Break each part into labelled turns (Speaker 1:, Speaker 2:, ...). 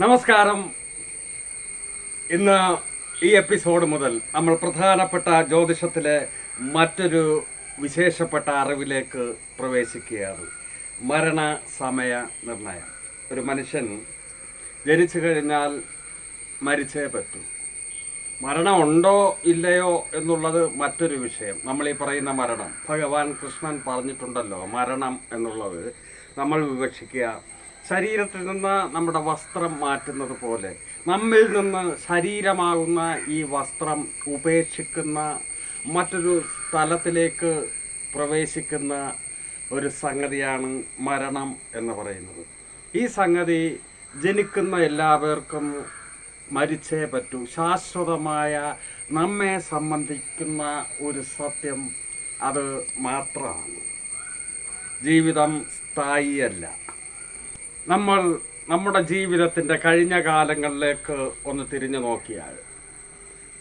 Speaker 1: നമസ്കാരം. ഇന്ന് ഈ എപ്പിസോഡ് മുതൽ നമ്മൾ പ്രധാനപ്പെട്ട ജ്യോതിഷത്തിലെ മറ്റൊരു വിശേഷപ്പെട്ട അറിവിലേക്ക് പ്രവേശിക്കുകയാണ്. മരണ സമയ നിർണയം. ഒരു മനുഷ്യൻ ജനിച്ചു കഴിഞ്ഞാൽ മരിച്ചേ പറ്റൂ. മരണം ഉണ്ടോ ഇല്ലയോ എന്നുള്ളത് മറ്റൊരു വിഷയം. നമ്മൾ ഈ പറയുന്ന മരണം ഭഗവാൻ കൃഷ്ണൻ പറഞ്ഞിട്ടുണ്ടല്ലോ മരണം എന്നുള്ളത് നമ്മൾ വിവക്ഷിക്കുക ശരീരത്തിൽ നിന്ന് നമ്മുടെ വസ്ത്രം മാറ്റുന്നത് പോലെ നമ്മിൽ നിന്ന് ശരീരമാകുന്ന ഈ വസ്ത്രം ഉപേക്ഷിക്കുന്ന മറ്റൊരു സ്ഥലത്തിലേക്ക് പ്രവേശിക്കുന്ന ഒരു സംഗതിയാണ് മരണം എന്ന് പറയുന്നത്. ഈ സംഗതി ജനിക്കുന്ന എല്ലാവർക്കും മരിച്ചേ പറ്റൂ. ശാശ്വതമായ നമ്മെ സംബന്ധിക്കുന്ന ഒരു സത്യം അത് മാത്രമാണ്. ജീവിതം സ്ഥായിയല്ല. നമ്മൾ നമ്മുടെ ജീവിതത്തിന്റെ കഴിഞ്ഞ കാലങ്ങളിലേക്ക് ഒന്ന് തിരിഞ്ഞു നോക്കിയാൽ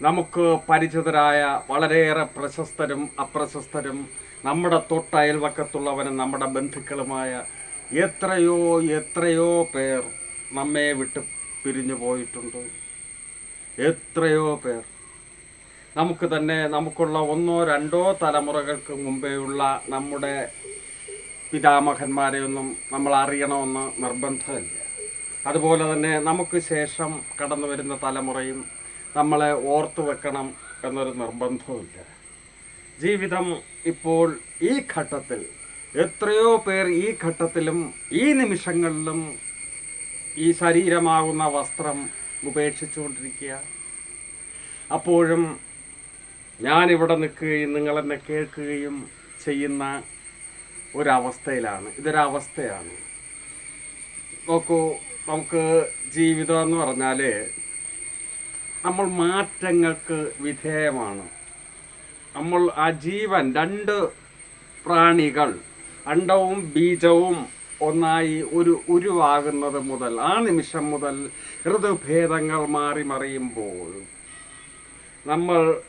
Speaker 1: നമുക്ക് പരിചിതരായ വളരെയേറെ പ്രശസ്തരും അപ്രശസ്തരും നമ്മുടെ തൊട്ടയൽവക്കത്തുള്ളവനും നമ്മുടെ ബന്ധുക്കളുമായ എത്രയോ എത്രയോ പേർ നമ്മെ വിട്ട് പിരിഞ്ഞു പോയിട്ടുണ്ട്. എത്രയോ പേർ. നമുക്ക് തന്നെ നമുക്കുള്ള ഒന്നോ രണ്ടോ തലമുറകൾക്ക് മുമ്പേയുള്ള നമ്മുടെ പിതാമഹന്മാരെ ഒന്നും നമ്മൾ അറിയണമെന്ന് നിർബന്ധമില്ല. അതുപോലെ തന്നെ നമുക്ക് ശേഷം കടന്നു വരുന്ന തലമുറയും നമ്മളെ ഓർത്തു വെക്കണം എന്നൊരു നിർബന്ധവുമില്ല. ജീവിതം ഇപ്പോൾ ഈ ഘട്ടത്തിൽ എത്രയോ പേർ ഈ ഘട്ടത്തിലും ഈ നിമിഷങ്ങളിലും ഈ ശരീരമാകുന്ന വസ്ത്രം ഉപേക്ഷിച്ചുകൊണ്ടിരിക്കുക. അപ്പോഴും ഞാനിവിടെ നിൽക്കുകയും നിങ്ങളെന്നെ കേൾക്കുകയും ചെയ്യുന്ന ഒരവസ്ഥയിലാണ്. ഇതൊരവസ്ഥയാണ്. നോക്കൂ നമുക്ക് ജീവിതം എന്ന് പറഞ്ഞാൽ നമ്മൾ മാറ്റങ്ങൾക്ക് വിധേയമാണ്. നമ്മൾ ആ ജീവൻ രണ്ട് പ്രാണികൾ അണ്ടവും ബീജവും ഒന്നായി ഒരു ഉരുവാകുന്നത് മുതൽ ആ നിമിഷം മുതൽ ഋതുഭേദങ്ങൾ മാറി മറിയുമ്പോൾ നമ്മൾ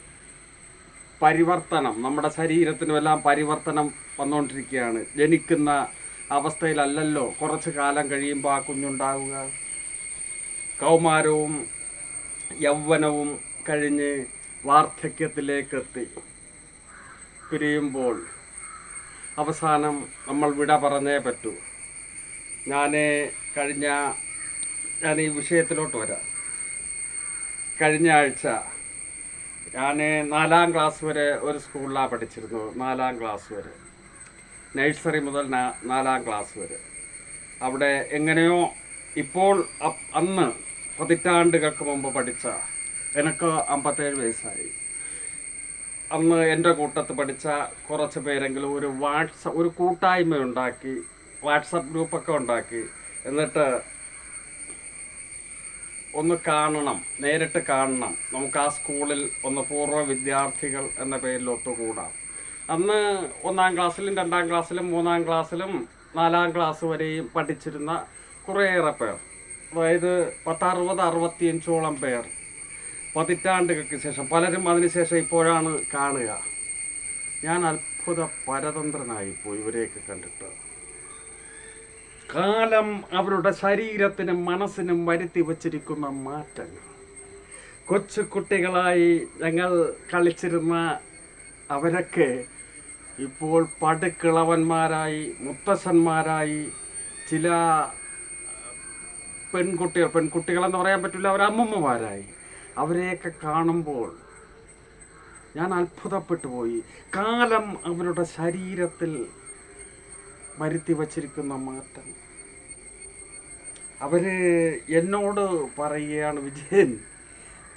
Speaker 1: പരിവർത്തനം നമ്മുടെ ശരീരത്തിനുമെല്ലാം പരിവർത്തനം വന്നുകൊണ്ടിരിക്കുകയാണ് ജനിക്കുന്ന അവസ്ഥയിലല്ലല്ലോ കുറച്ച് കാലം കഴിയുമ്പോൾ ആ കുഞ്ഞുണ്ടാവുക. കൗമാരവും യൗവനവും കഴിഞ്ഞ് വാർദ്ധക്യത്തിലേക്കെത്തി. പിരിയുമ്പോൾ അവസാനം നമ്മൾ വിട പറഞ്ഞേ പറ്റൂ. ഞാൻ കഴിഞ്ഞ ഞാൻ ഈ വിഷയത്തിലോട്ട് വരാം. കഴിഞ്ഞ ആഴ്ച ഞാൻ നാലാം ക്ലാസ് വരെ ഒരു സ്കൂളിലാണ് പഠിച്ചിരുന്നു നാലാം ക്ലാസ് വരെ. നഴ്സറി മുതൽ നാലാം ക്ലാസ് വരെ. അവിടെ എങ്ങനെയോ ഇപ്പോൾ അന്ന് പതിറ്റാണ്ടുകൾക്ക് മുമ്പ് പഠിച്ച എനിക്ക് അമ്പത്തേഴ് വയസ്സായി. അന്ന് എന്റെ കൂട്ടത്ത് പഠിച്ച കുറച്ച് പേരെങ്കിലും ഒരു വാട്സപ്പ് ഒരു കൂട്ടായ്മ ഉണ്ടാക്കി വാട്സപ്പ് ഗ്രൂപ്പൊക്കെ ഉണ്ടാക്കി എന്നിട്ട് ഒന്ന് കാണണം നേരിട്ട് കാണണം. നമുക്ക് ആ സ്കൂളിൽ ഒന്ന് പൂർവ വിദ്യാർത്ഥികൾ എന്ന പേരിൽ ഒത്തുകൂടാം. അന്ന് ഒന്നാം ക്ലാസ്സിലും രണ്ടാം ക്ലാസ്സിലും മൂന്നാം ക്ലാസ്സിലും നാലാം ക്ലാസ് വരെയും പഠിച്ചിരുന്ന കുറേയേറെ പേർ. അതായത് പത്തറുപത് അറുപത്തിയഞ്ചോളം പേർ. പതിറ്റാണ്ടുകൾക്ക് ശേഷം പലരും അതിനുശേഷം ഇപ്പോഴാണ് കാണുക. ഞാൻ അത്ഭുത പരതന്ത്രനായി പോയി ഇവരെയൊക്കെ കണ്ടിട്ട്. കാലം അവരുടെ ശരീരത്തിനും മനസ്സിനും വരുത്തി വച്ചിരിക്കുന്ന മാറ്റങ്ങൾ. കൊച്ചു കുട്ടികളായി ഞങ്ങൾ കളിച്ചിരുന്ന അവരൊക്കെ ഇപ്പോൾ പടുക്കിളവന്മാരായി മുത്തശ്ശന്മാരായി ചില പെൺകുട്ടികൾ പെൺകുട്ടികളെന്ന് പറയാൻ പറ്റില്ല അവർ അമ്മമ്മമാരായി. അവരെയൊക്കെ കാണുമ്പോൾ ഞാൻ അത്ഭുതപ്പെട്ടു പോയി. കാലം അവരുടെ ശരീരത്തിൽ വരുത്തി വച്ചിരിക്കുന്ന മാറ്റം അവർ എന്നോട് പറയുകയാണ് വിജയൻ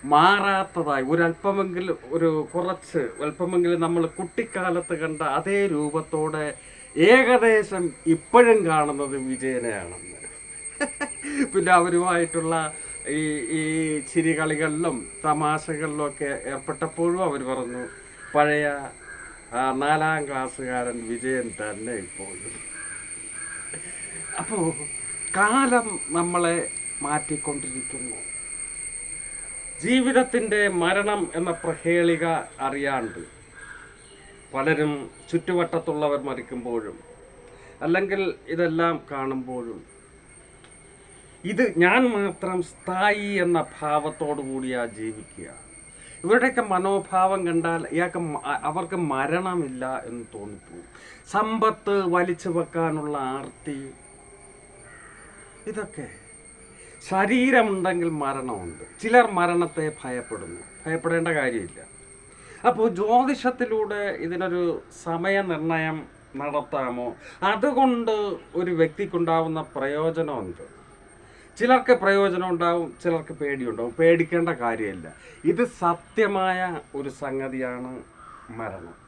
Speaker 1: മാറാത്തതായി. ഒരല്പമെങ്കിലും ഒരു കുറച്ച് അല്പമെങ്കിലും നമ്മൾ കുട്ടിക്കാലത്ത് കണ്ട അതേ രൂപത്തോടെ ഏകദേശം ഇപ്പോഴും കാണുന്നത് വിജയനെയാണെന്ന്. പിന്നെ അവരുമായിട്ടുള്ള ഈ ഈ ചിരികളികളിലും തമാശകളിലും ഒക്കെ ഏർപ്പെട്ടപ്പോഴും അവർ പറഞ്ഞു പഴയ നാലാം ക്ലാസ്സുകാരൻ വിജയൻ തന്നെ ഇപ്പോഴും അപ്പോൾ കാലം നമ്മളെ മാറ്റിക്കൊണ്ടിരിക്കുന്നു. ജീവിതത്തിന്റെ മരണം എന്ന പ്രഹേളിക അറിയാണ്ട് പലരും ചുറ്റുവട്ടത്തുള്ളവർ മരിക്കുമ്പോഴും അല്ലെങ്കിൽ ഇതെല്ലാം കാണുമ്പോഴും ഇത് ഞാൻ മാത്രം സ്ഥായി എന്ന ഭാവത്തോടു കൂടിയാണ് ജീവിക്കുക. ഇവരുടെയൊക്കെ മനോഭാവം കണ്ടാൽ ഇയാൾക്ക് അവർക്ക് മരണമില്ല എന്ന് തോന്നിപ്പോകും. സമ്പത്ത് വലിച്ചു വെക്കാനുള്ള ആർത്തി. ഇതൊക്കെ ശരീരമുണ്ടെങ്കിൽ മരണമുണ്ട്. ചിലർ മരണത്തെ ഭയപ്പെടുന്നു. ഭയപ്പെടേണ്ട കാര്യമില്ല. അപ്പോൾ ജ്യോതിഷത്തിലൂടെ ഇതിനൊരു സമയനിർണയം നടത്താമോ? അതുകൊണ്ട് ഒരു വ്യക്തിക്കുണ്ടാവുന്ന പ്രയോജനമുണ്ട്. ചിലർക്ക് പ്രയോജനം ഉണ്ടാവും ചിലർക്ക് പേടിയുണ്ടാവും. പേടിക്കേണ്ട കാര്യമില്ല. ഇത് സത്യമായ ഒരു സംഗതിയാണ് മരണം.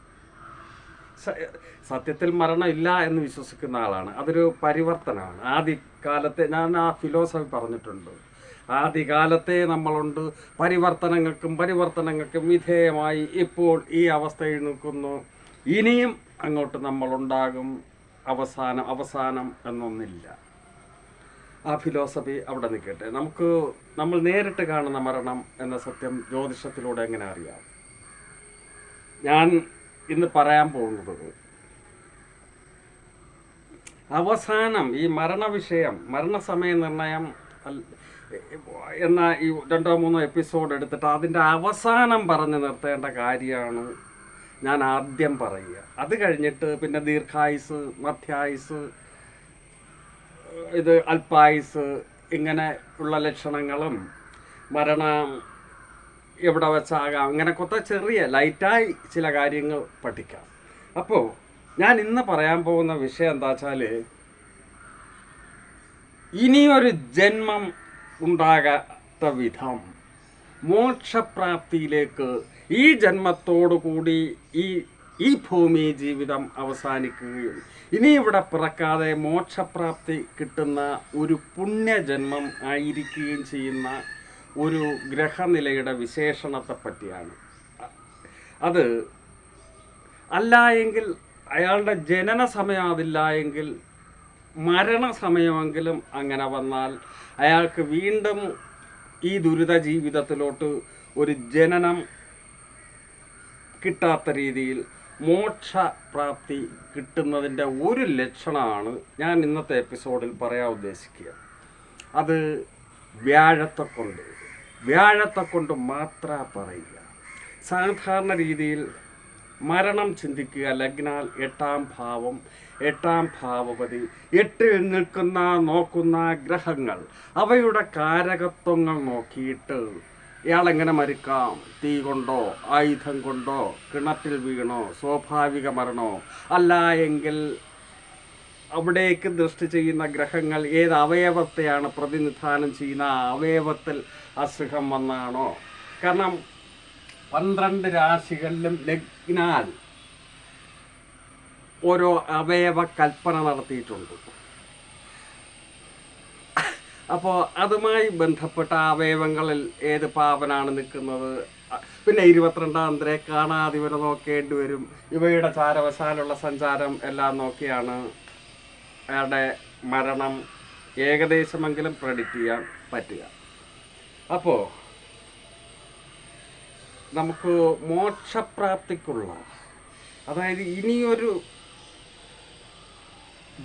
Speaker 1: സത്യത്തിൽ മരണം ഇല്ല എന്ന് വിശ്വസിക്കുന്ന ആളാണ്. അതൊരു പരിവർത്തനമാണ്. ആദ്യകാലത്തെ ഞാൻ ആ ഫിലോസഫി പറഞ്ഞിട്ടുണ്ട്. ആദ്യകാലത്തെ നമ്മളുണ്ട്. പരിവർത്തനങ്ങൾക്കും പരിവർത്തനങ്ങൾക്കും വിധേയമായി ഇപ്പോൾ ഈ അവസ്ഥയിൽ നിൽക്കുന്നു ഇനിയും അങ്ങോട്ട് നമ്മളുണ്ടാകും. അവസാനം അവസാനം എന്നൊന്നില്ല. ആ ഫിലോസഫി അവിടെ നിൽക്കട്ടെ. നമുക്ക് നമ്മൾ നേരിട്ട് കാണുന്ന മരണം എന്ന സത്യം ജ്യോതിഷത്തിലൂടെ എങ്ങനെ അറിയാം? ഞാൻ ഇന്ന് പറയാൻ പോകുന്നത് അവസാനം ഈ മരണവിഷയം മരണസമയ നിർണയം എന്ന ഈ രണ്ടോ മൂന്നോ എപ്പിസോഡ് എടുത്തിട്ട് അതിന്റെ അവസാനം പറഞ്ഞു നിർത്തേണ്ട കാര്യമാണ് ഞാൻ ആദ്യം പറയുക. അത് കഴിഞ്ഞിട്ട് പിന്നെ ദീർഘായുസ് മധ്യായുസ് ഇത് അൽപായുസ് ഇങ്ങനെ ഉള്ള ലക്ഷണങ്ങളും മരണം എവിടെ വെച്ചാകാം അങ്ങനെ കൊത്ത ചെറിയ ലൈറ്റായി ചില കാര്യങ്ങൾ പഠിക്കാം. അപ്പോൾ ഞാൻ ഇന്ന് പറയാൻ പോകുന്ന വിഷയം എന്താ വെച്ചാൽ ഇനിയൊരു ജന്മം ഉണ്ടാകാത്ത വിധം മോക്ഷപ്രാപ്തിയിലേക്ക് ഈ ജന്മത്തോടു കൂടി ഈ ഈ ഭൂമി ജീവിതം അവസാനിക്കുകയും ഇനി ഇവിടെ പിറക്കാതെ മോക്ഷപ്രാപ്തി കിട്ടുന്ന ഒരു പുണ്യജന്മം ആയിരിക്കുകയും ചെയ്യുന്ന ഒരു ഗ്രഹനിലയുടെ വിശേഷണത്തെ പറ്റിയാണ് അത് അല്ല എങ്കിൽ അയാളുടെ ജനന സമയം അതില്ല എങ്കിൽ മരണസമയമെങ്കിലും അങ്ങനെ വന്നാൽ അയാൾക്ക് വീണ്ടും ഈ ദുരിത ജീവിതത്തിലോട്ട് ഒരു ജനനം കിട്ടാത്ത രീതിയിൽ മോക്ഷപ്രാപ്തി കിട്ടുന്നതിന്റെ ഒരു ലക്ഷണമാണ് ഞാൻ ഇന്നത്തെ എപ്പിസോഡിൽ പറയാൻ ഉദ്ദേശിക്കുക. അത് വ്യാഴത്തെ കൊണ്ട് വ്യാഴത്തെ കൊണ്ട് മാത്ര പറയുക. സാധാരണ രീതിയിൽ മരണം ചിന്തിക്കുക ലഗ്നാൽ എട്ടാം ഭാവം എട്ടാം ഭാവപതി എട്ടിൽ നിൽക്കുന്ന നോക്കുന്ന ഗ്രഹങ്ങൾ അവയുടെ കാരകത്വങ്ങൾ നോക്കിയിട്ട് ഇയാളെങ്ങനെ മരിക്കാം? തീ കൊണ്ടോ? ആയുധം കൊണ്ടോ? കിണറ്റിൽ വീണോ? സ്വാഭാവിക മരണോ? അല്ല എങ്കിൽ അവിടേക്ക് ദൃഷ്ടി ചെയ്യുന്ന ഗ്രഹങ്ങൾ ഏത് അവയവത്തെയാണ് പ്രതിനിധാനം ചെയ്യുന്ന? അവയവത്തിൽ അസുഖം വന്നാണോ? കാരണം പന്ത്രണ്ട് രാശികളിലും ലഗ്നാൽ ഓരോ അവയവ കൽപ്പന നടത്തിയിട്ടുണ്ട്. അപ്പോൾ അതുമായി ബന്ധപ്പെട്ട അവയവങ്ങളിൽ ഏത് പാവനാണ് നിൽക്കുന്നത്? പിന്നെ ഇരുപത്തിരണ്ടാം തീയതി കാണാതെ ഇവരെ നോക്കേണ്ടി വരും. ഇവയുടെ ചാരവശാലുള്ള സഞ്ചാരം എല്ലാം നോക്കിയാണ് അയാളുടെ മരണം ഏകദേശമെങ്കിലും പ്രെഡിക്റ്റ് ചെയ്യാൻ പറ്റുക. അപ്പോൾ നമുക്ക് മോക്ഷപ്രാപ്തിക്കുള്ള അതായത് ഇനിയൊരു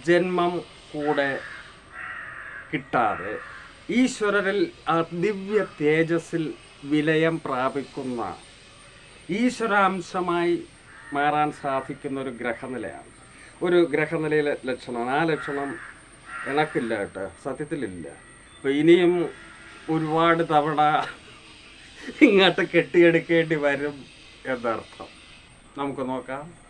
Speaker 1: ജന്മം കൂടെ കിട്ടാതെ ഈശ്വരനിൽ ദിവ്യ തേജസ്സിൽ വിലയം പ്രാപിക്കുന്ന ഈശ്വരാംശമായി മാറാൻ സാധിക്കുന്ന ഒരു ഗ്രഹനിലയാണ്. ഒരു ഗ്രഹനിലയിലെ ലക്ഷണമാണ്. ആ ലക്ഷണം ഇണക്കില്ല കേട്ടോ. സത്യത്തിലില്ല. അപ്പോൾ ഇനിയും ഒരുപാട് തവണ ഇങ്ങോട്ട് കെട്ടിയെടുക്കേണ്ടി വരും എന്നർത്ഥം. നമുക്ക് നോക്കാം.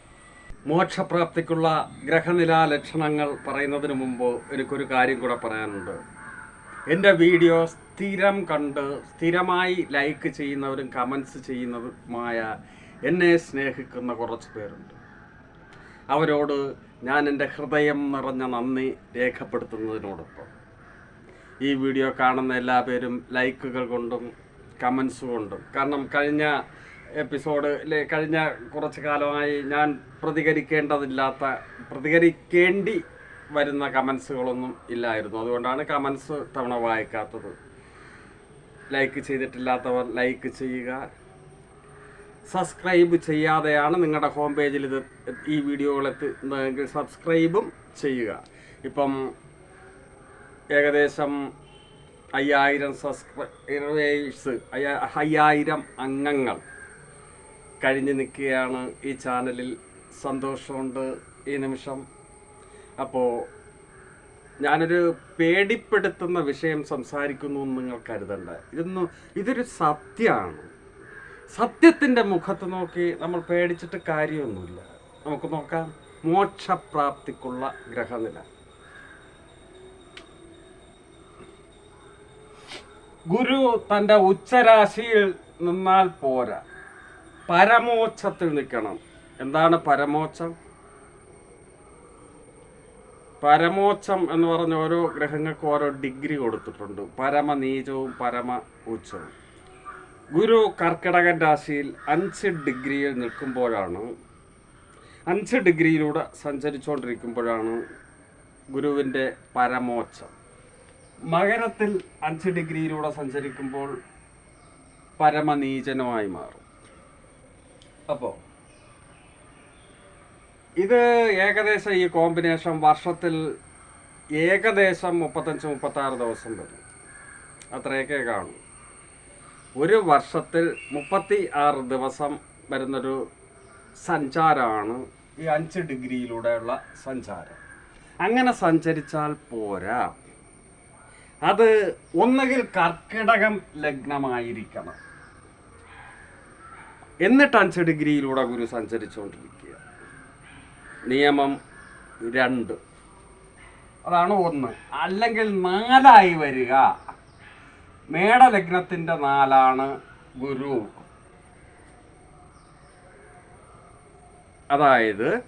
Speaker 1: മോക്ഷപ്രാപ്തിക്കുള്ള ഗ്രഹനില ലക്ഷണങ്ങൾ പറയുന്നതിന് മുമ്പ് എനിക്കൊരു കാര്യം കൂടെ പറയാനുണ്ട്. എന്റെ വീഡിയോ സ്ഥിരം കണ്ട് സ്ഥിരമായി ലൈക്ക് ചെയ്യുന്നവരും കമൻസ് ചെയ്യുന്നതുമായ എന്നെ സ്നേഹിക്കുന്ന കുറച്ച് പേരുണ്ട്. അവരോട് ഞാൻ എന്റെ ഹൃദയം നിറഞ്ഞ നന്ദി രേഖപ്പെടുത്തുന്നതിനോടൊപ്പം. ഈ വീഡിയോ കാണുന്ന എല്ലാ പേരും ലൈക്കുകൾ കൊണ്ടും കമൻസ് കൊണ്ടും. കാരണം കഴിഞ്ഞ എപ്പിസോഡിൽ കഴിഞ്ഞ കുറച്ച് കാലമായി ഞാൻ പ്രതികരിക്കേണ്ടതില്ലാത്ത പ്രതികരിക്കേണ്ടി വരുന്ന കമൻസുകളൊന്നും ഇല്ലായിരുന്നു. അതുകൊണ്ടാണ് കമൻസ് തവണ വായിക്കാത്തത്. ലൈക്ക് ചെയ്തിട്ടില്ലാത്തവർ ലൈക്ക് ചെയ്യുക. സബ്സ്ക്രൈബ് ചെയ്യാതെയാണ് നിങ്ങളുടെ ഹോം പേജിൽ ഇത് ഈ വീഡിയോകൾ എത്തുന്നതെങ്കിൽ സബ്സ്ക്രൈബും ചെയ്യുക. ഇപ്പം ഏകദേശം അയ്യായിരം സബ്സ്ക്രൈബേഴ്സ് അയ്യായിരം അംഗങ്ങൾ കഴിഞ്ഞ് നിൽക്കുകയാണ് ഈ ചാനലിൽ സന്തോഷമുണ്ട് ഈ നിമിഷം. അപ്പോൾ ഞാനൊരു പേടിപ്പെടുത്തുന്ന വിഷയം സംസാരിക്കുന്നു എന്ന് നിങ്ങൾ കരുതണ്ട. ഇതൊന്നും ഇതൊരു സത്യമാണ്. സത്യത്തിന്റെ മുഖത്ത് നോക്കി നമ്മൾ പേടിച്ചിട്ട് കാര്യമൊന്നുമില്ല. നമുക്ക് നോക്കാം. മോക്ഷപ്രാപ്തിക്കുള്ള ഗ്രഹനില. ഗുരു തന്റെ ഉച്ചരാശിയിൽ നിന്നാൽ പോരാ. പരമോച്ഛത്തിൽ നിൽക്കണം. എന്താണ് പരമോച്ഛം? പരമോച്ഛം എന്ന് പറഞ്ഞ ഓരോ ഗ്രഹങ്ങൾക്ക് ഓരോ ഡിഗ്രി കൊടുത്തിട്ടുണ്ട്. പരമനീചവും പരമ ഉച്ചവും ഗുരു കർക്കിടകൻ രാശിയിൽ അഞ്ച് ഡിഗ്രിയിൽ നിൽക്കുമ്പോഴാണ് അഞ്ച് ഡിഗ്രിയിലൂടെ സഞ്ചരിച്ചുകൊണ്ടിരിക്കുമ്പോഴാണ് ഗുരുവിന്റെ പരമോച്ഛം. മകരത്തിൽ അഞ്ച് ഡിഗ്രിയിലൂടെ സഞ്ചരിക്കുമ്പോൾ പരമനീചനമായി മാറും. അപ്പോൾ ഇത് ഏകദേശം ഈ കോമ്പിനേഷൻ വർഷത്തിൽ ഏകദേശം മുപ്പത്തഞ്ച് മുപ്പത്താറ് ദിവസം വരും. അത്രയൊക്കെ കാണും. ഒരു വർഷത്തിൽ മുപ്പത്തി ആറ് ദിവസം വരുന്നൊരു സഞ്ചാരമാണ് ഈ അഞ്ച് ഡിഗ്രിയിലൂടെയുള്ള സഞ്ചാരം. അങ്ങനെ സഞ്ചരിച്ചാൽ പോരാ. അത് ഒന്നുകിൽ കർക്കിടകം ലഗ്നമായിരിക്കണം. എന്നിട്ട് അഞ്ച് ഡിഗ്രിയിലൂടെ ഗുരു സഞ്ചരിച്ചുകൊണ്ടിരിക്കുക. നിയമം രണ്ട്. അതാണ് ഒന്ന്. അല്ലെങ്കിൽ നാലായി വരിക. മേടലഗ്നത്തിന്റെ നാലാണ് ഗുരു. അതായത്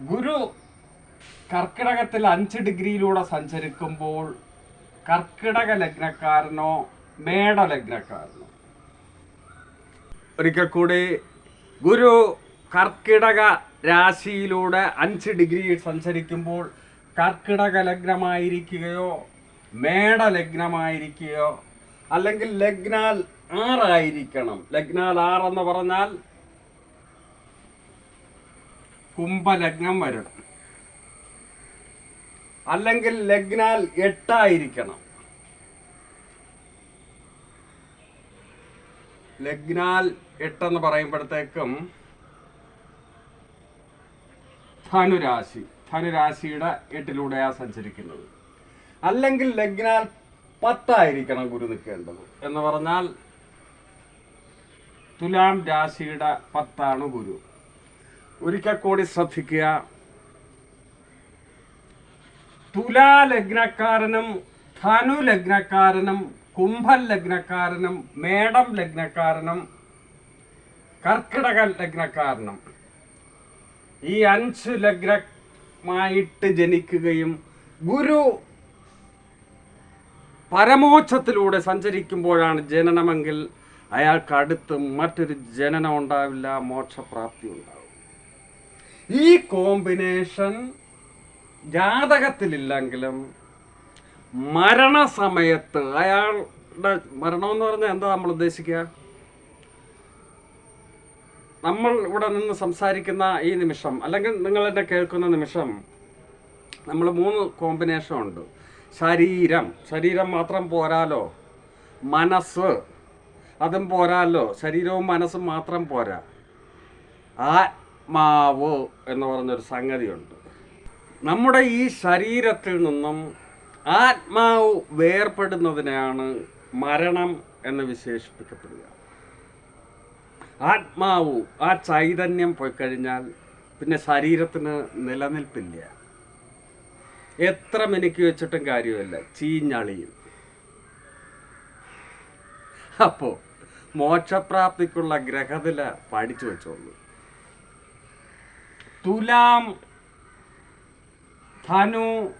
Speaker 1: ഗുരു കർക്കിടകത്തിൽ അഞ്ച് ഡിഗ്രിയിലൂടെ സഞ്ചരിക്കുമ്പോൾ കർക്കിടക ലഗ്നക്കാരനോ മേടലഗ്നക്കാരനോ ഒരിക്കൽ കൂടി ഗുരു കർക്കിടക രാശിയിലൂടെ അഞ്ച് ഡിഗ്രി സഞ്ചരിക്കുമ്പോൾ കർക്കിടക ലഗ്നമായിരിക്കുകയോ മേട ലഗ്നമായിരിക്കുകയോ അല്ലെങ്കിൽ ലഗ്നാൽ ആറായിരിക്കണം. ലഗ്നാൽ ആറെന്ന് പറഞ്ഞാൽ കുംഭലഗ്നം വരണം അല്ലെങ്കിൽ ലഗ്നാൽ എട്ടായിരിക്കണം. ലഗ്നാൽ എട്ടെന്ന് പറയുമ്പോഴത്തേക്കും ധനുരാശി ധനുരാശിയുടെ എട്ടിലൂടെയാണ് സഞ്ചരിക്കുന്നത്. അല്ലെങ്കിൽ ലഗ്നാൽ പത്തായിരിക്കണം ഗുരു നിൽക്കേണ്ടത് എന്ന് പറഞ്ഞാൽ തുലാം രാശിയുടെ പത്താണ് ഗുരു. ഒരിക്കൽ കൂടി ശ്രദ്ധിക്കുക. തുലാ ലഗ്നക്കാരനും ധനു കുംഭൻ ലഗ്നക്കാരനും മേടം ലഗ്നക്കാരനും കർക്കിടക ലഗ്നക്കാരനും ഈ അഞ്ച് ലഗ്നമായിട്ട് ജനിക്കുകയും ഗുരു പരമോച്ഛത്തിലൂടെ സഞ്ചരിക്കുമ്പോഴാണ് ജനനമെങ്കിൽ അയാൾക്ക് അടുത്ത് മറ്റൊരു ജനനം ഉണ്ടാവില്ല മോക്ഷപ്രാപ്തി ഉണ്ടാവും. ഈ കോമ്പിനേഷൻ ജാതകത്തിലില്ലെങ്കിലും മരണസമയത്ത് അയാളുടെ മരണം എന്ന് പറഞ്ഞാൽ എന്താ നമ്മൾ ഉദ്ദേശിക്കുക? നമ്മൾ ഇവിടെ നിന്ന് സംസാരിക്കുന്ന ഈ നിമിഷം അല്ലെങ്കിൽ നിങ്ങൾ എന്നെ കേൾക്കുന്ന നിമിഷം നമ്മൾ മൂന്ന് കോമ്പിനേഷൻ ഉണ്ട്. ശരീരം ശരീരം മാത്രം പോരാലോ? മനസ്സ് അതും പോരാലോ? ശരീരവും മനസ്സും മാത്രം പോരാ? ആത്മാവ് എന്ന് പറഞ്ഞൊരു സംഗതിയുണ്ട്. നമ്മുടെ ഈ ശരീരത്തിൽ നിന്നും ആത്മാവ് വേർപ്പെടുന്നതിനെയാണ് മരണം എന്ന് വിശേഷിപ്പിക്കപ്പെടുക. ആത്മാവ് ആ ചൈതന്യം പോയി കഴിഞ്ഞാൽ പിന്നെ ശരീരത്തിന് നിലനിൽപ്പില്ല. എത്ര മിനുക്കി വെച്ചിട്ടും കാര്യമല്ല. ചീഞ്ഞളിയും. അപ്പോൾ മോക്ഷപ്രാപ്തിക്കുള്ള ഗ്രഹതില പഠിച്ചു വെച്ചോളൂ. തുലാം ധനു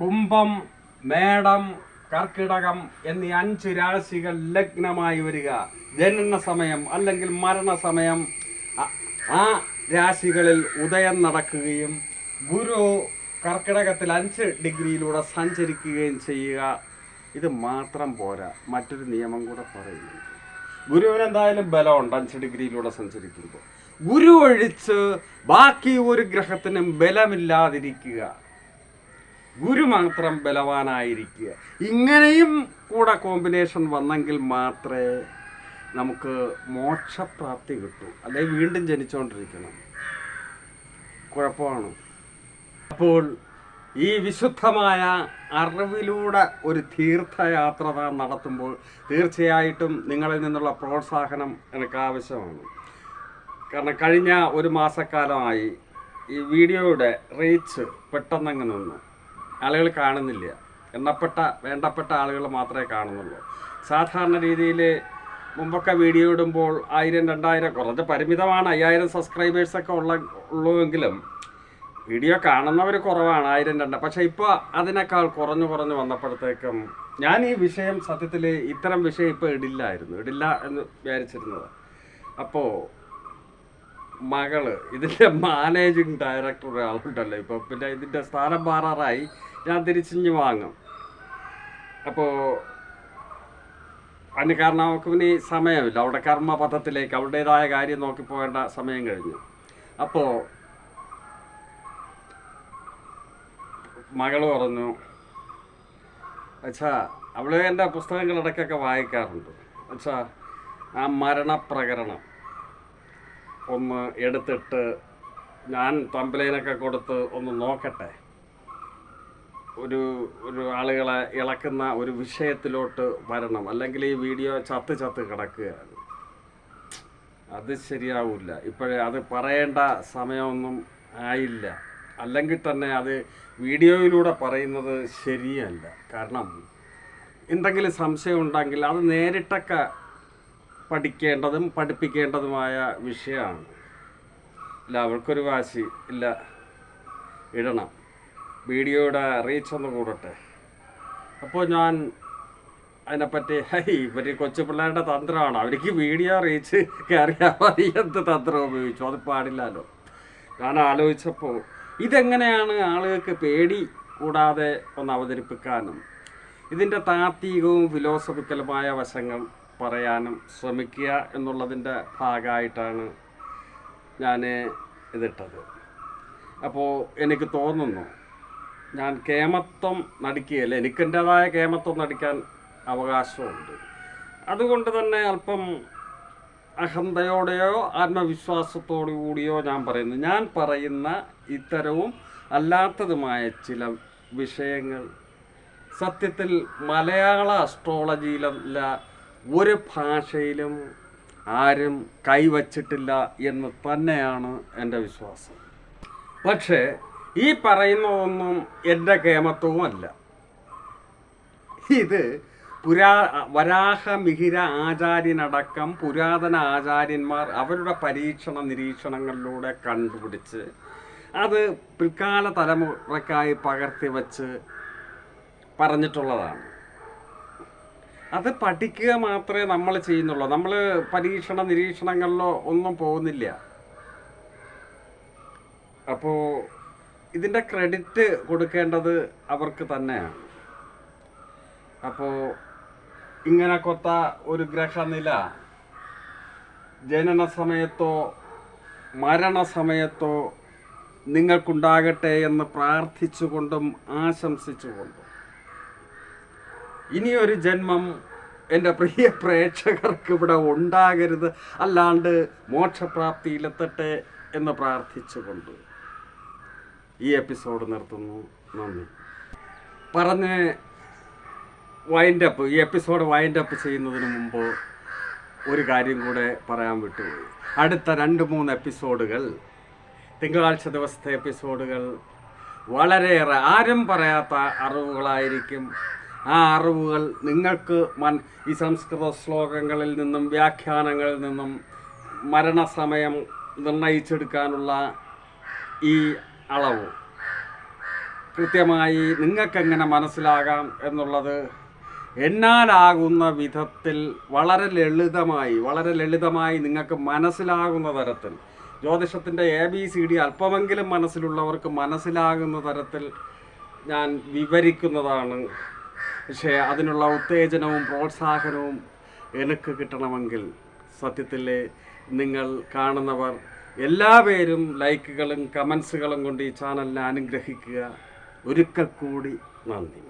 Speaker 1: കുംഭം മേടം കർക്കിടകം എന്നീ അഞ്ച് രാശികൾ ലഗ്നമായി വരിക. ജനന സമയം അല്ലെങ്കിൽ മരണസമയം ആ രാശികളിൽ ഉദയം നടക്കുകയും ഗുരു കർക്കിടകത്തിൽ അഞ്ച് ഡിഗ്രിയിലൂടെ സഞ്ചരിക്കുകയും ചെയ്യുക. ഇത് മാത്രം പോരാ. മറ്റൊരു നിയമം കൂടെ പറയുന്നു. ഗുരുവിന് എന്തായാലും ബലമുണ്ട് അഞ്ച് ഡിഗ്രിയിലൂടെ സഞ്ചരിക്കുമ്പോൾ. ഗുരു ഒഴിച്ച് ബാക്കി ഒരു ഗ്രഹത്തിനും ബലമില്ലാതിരിക്കുക. ഗുരു മാത്രം ബലവാനായിരിക്കുക. ഇങ്ങനെയും കൂടെ കോമ്പിനേഷൻ വന്നെങ്കിൽ മാത്രമേ നമുക്ക് മോക്ഷപ്രാപ്തി കിട്ടൂ. അല്ലെങ്കിൽ വീണ്ടും ജനിച്ചുകൊണ്ടിരിക്കണം കുഴപ്പമാണ്. അപ്പോൾ ഈ വിശുദ്ധമായ അറിവിലൂടെ ഒരു തീർത്ഥയാത്ര നടത്തുമ്പോൾ തീർച്ചയായിട്ടും നിങ്ങളിൽ നിന്നുള്ള പ്രോത്സാഹനം എനിക്ക് ആവശ്യമാണ്. കാരണം കഴിഞ്ഞ ഒരു മാസക്കാലമായി ഈ വീഡിയോയുടെ റീച്ച് പെട്ടെന്നങ്ങ് നിന്നു. ആളുകൾ കാണുന്നില്ല. എണ്ണപ്പെട്ട വേണ്ടപ്പെട്ട ആളുകൾ മാത്രമേ കാണുന്നുള്ളൂ. സാധാരണ രീതിയിൽ മുമ്പൊക്കെ വീഡിയോ ഇടുമ്പോൾ ആയിരം രണ്ടായിരം കുറച്ച് പരിമിതമാണ്. അയ്യായിരം സബ്സ്ക്രൈബേഴ്സൊക്കെ ഉള്ള ഉള്ളുവെങ്കിലും വീഡിയോ കാണുന്നവർ കുറവാണ് ആയിരം രണ്ട്. പക്ഷേ ഇപ്പോൾ അതിനേക്കാൾ കുറഞ്ഞു കുറഞ്ഞു വന്നപ്പോഴത്തേക്കും ഞാൻ ഈ വിഷയം സത്യത്തിൽ ഇത്തരം വിഷയം ഇപ്പോൾ ഇടില്ലായിരുന്നു. ഇടില്ല എന്ന് വിചാരിച്ചിരുന്നത്. അപ്പോൾ മകൾ. ഇതിന്റെ മാനേജിങ് ഡയറക്ടർ ഒരാളുണ്ടല്ലോ. ഇപ്പോൾ പിന്നെ ഇതിന്റെ സ്ഥാനം മാറാറായി. ഞാൻ തിരിച്ചിഞ്ഞ് വാങ്ങും. അപ്പോൾ അതിന് കാരണം അവർക്ക് പിന്നെ സമയമില്ല. അവിടെ കർമ്മപഥത്തിലേക്ക് അവരുടേതായ കാര്യം നോക്കി പോകേണ്ട സമയം കഴിഞ്ഞു. അപ്പോൾ മകൾ പറഞ്ഞു അച്ഛാ അവൾ എന്റെ പുസ്തകങ്ങൾ ഇടയ്ക്കൊക്കെ വായിക്കാറുണ്ട്. അച്ഛാ ആ മരണപ്രകരണം. ഒന്ന് എടുത്തിട്ട് ഞാൻ തമ്പലേനൊക്കെ കൊടുത്ത് ഒന്ന് നോക്കട്ടെ. ഒരു ഒരു ആളുകളെ ഇളക്കുന്ന ഒരു വിഷയത്തിലോട്ട് വരണം. അല്ലെങ്കിൽ ഈ വീഡിയോ ചത്ത് ചത്ത് കിടക്കുകയാണ്. അത് ശരിയാവില്ല. ഇപ്പോഴേ അത് പറയേണ്ട സമയമൊന്നും ആയില്ല. അല്ലെങ്കിൽ തന്നെ അത് വീഡിയോയിലൂടെ പറയുന്നത് ശരിയല്ല. കാരണം എന്തെങ്കിലും സംശയം ഉണ്ടെങ്കിൽ അത് നേരിട്ടൊക്കെ പഠിക്കേണ്ടതും പഠിപ്പിക്കേണ്ടതുമായ വിഷയമാണ്. എല്ലാവർക്കൊരു വാശി ഇല്ല. ഇടണം. വീഡിയോയുടെ റീച്ച് ഒന്ന് കൂടട്ടെ. അപ്പോൾ ഞാൻ അതിനെപ്പറ്റി ഹൈ ഇവർ കൊച്ചു പിള്ളേരുടെ തന്ത്രമാണ്. അവർക്ക് വീഡിയോ റീച്ച് കയറിയാൽ മതി. എന്ത് തന്ത്രം ഉപയോഗിച്ചു? അത് പാടില്ലല്ലോ. ഞാൻ ആലോചിച്ചപ്പോൾ ഇതെങ്ങനെയാണ് ആളുകൾക്ക് പേടി കൂടാതെ ഒന്ന് അവതരിപ്പിക്കാനും? ഇതിന്റെ താത്വികവും ഫിലോസഫിക്കലുമായ വശങ്ങൾ പറയാനും ശ്രമിക്കുക എന്നുള്ളതിന്റെ ഭാഗമായിട്ടാണ് ഞാൻ ഇതിട്ടത്. അപ്പോൾ എനിക്ക് തോന്നുന്നു ഞാൻ കേമത്വം നടിക്കുകയല്ല? എനിക്കെന്റേതായ കേമത്വം നടിക്കാൻ അവകാശമുണ്ട്. അതുകൊണ്ട് തന്നെ അല്പം അഹന്തയോടെയോ ആത്മവിശ്വാസത്തോടു കൂടിയോ ഞാൻ പറയുന്നു. ഞാൻ പറയുന്ന ഇത്തരവും അല്ലാത്തതുമായ ചില വിഷയങ്ങൾ സത്യത്തിൽ മലയാള അസ്ട്രോളജിയിലല്ല ഒരു ഭാഷയിലും ആരും കൈവച്ചിട്ടില്ല എന്ന് തന്നെയാണ് എന്റെ വിശ്വാസം. പക്ഷേ ഈ പറയുന്നതൊന്നും എന്റെ കേമത്വവും അല്ല. ഇത് പുരാ വരാഹ മിഹിര ആചാര്യനടക്കം പുരാതന ആചാര്യന്മാർ അവരുടെ പരീക്ഷണ നിരീക്ഷണങ്ങളിലൂടെ കണ്ടുപിടിച്ച് അത് പിൽക്കാല തലമുറക്കായി പകർത്തി വച്ച് പറഞ്ഞിട്ടുള്ളതാണ്. അത് പഠിക്കുക മാത്രമേ നമ്മൾ ചെയ്യുന്നുള്ളൂ. നമ്മൾ പരീക്ഷണ നിരീക്ഷണങ്ങളിലോ ഒന്നും പോകുന്നില്ല. അപ്പോൾ ഇതിന്റെ ക്രെഡിറ്റ് കൊടുക്കേണ്ടത് അവർക്ക് തന്നെയാണ്. അപ്പോൾ ഇങ്ങനെ കൊത്ത ഒരു ഗ്രഹനില ജനന സമയത്തോ മരണസമയത്തോ നിങ്ങൾക്കുണ്ടാകട്ടെ എന്ന് പ്രാർത്ഥിച്ചുകൊണ്ടും ആശംസിച്ചുകൊണ്ടും ഇനിയൊരു ജന്മം എന്റെ പ്രിയ പ്രേക്ഷകർക്ക് ഇവിടെ ഉണ്ടാകരുത്. അല്ലാണ്ട് മോക്ഷപ്രാപ്തിയിലെത്തട്ടെ എന്ന് പ്രാർത്ഥിച്ചുകൊണ്ട് ഈ എപ്പിസോഡ് നിർത്തുന്നു. നന്ദി. പറഞ്ഞ് വൈൻഡപ്പ് ഈ എപ്പിസോഡ് വൈൻഡപ്പ് ചെയ്യുന്നതിന് മുമ്പ് ഒരു കാര്യം കൂടെ പറയാൻ വിട്ടുപോയി. അടുത്ത രണ്ട് മൂന്ന് എപ്പിസോഡുകൾ തിങ്കളാഴ്ച ദിവസത്തെ എപ്പിസോഡുകൾ വളരെയേറെ ആരും പറയാത്ത അറിവുകളായിരിക്കും ആ അറിവുകൾ നിങ്ങൾക്ക് മൻ ഈ സംസ്കൃത ശ്ലോകങ്ങളിൽ നിന്നും വ്യാഖ്യാനങ്ങളിൽ നിന്നും മരണസമയം നിർണയിച്ചെടുക്കാനുള്ള ഈ അളവ്. കൃത്യമായി നിങ്ങൾക്കെങ്ങനെ മനസ്സിലാകാം എന്നുള്ളത് എന്നാലാകുന്ന വിധത്തിൽ വളരെ ലളിതമായി വളരെ ലളിതമായി നിങ്ങൾക്ക് മനസ്സിലാകുന്ന തരത്തിൽ ജ്യോതിഷത്തിന്റെ എ ബി സി ഡി അല്പമെങ്കിലും മനസ്സിലുള്ളവർക്ക് മനസ്സിലാകുന്ന തരത്തിൽ ഞാൻ വിവരിക്കുന്നതാണ് പക്ഷേ അതിനുള്ള ഉത്തേജനവും പ്രോത്സാഹനവും എനിക്ക് കിട്ടണമെങ്കിൽ സത്യത്തിൽ നിങ്ങൾ കാണുന്നവർ എല്ലാ പേരും ലൈക്കുകളും കമൻസുകളും കൊണ്ട് ഈ ചാനലിനെ അനുഗ്രഹിക്കുക. ഒരിക്കൽ കൂടി നന്ദി.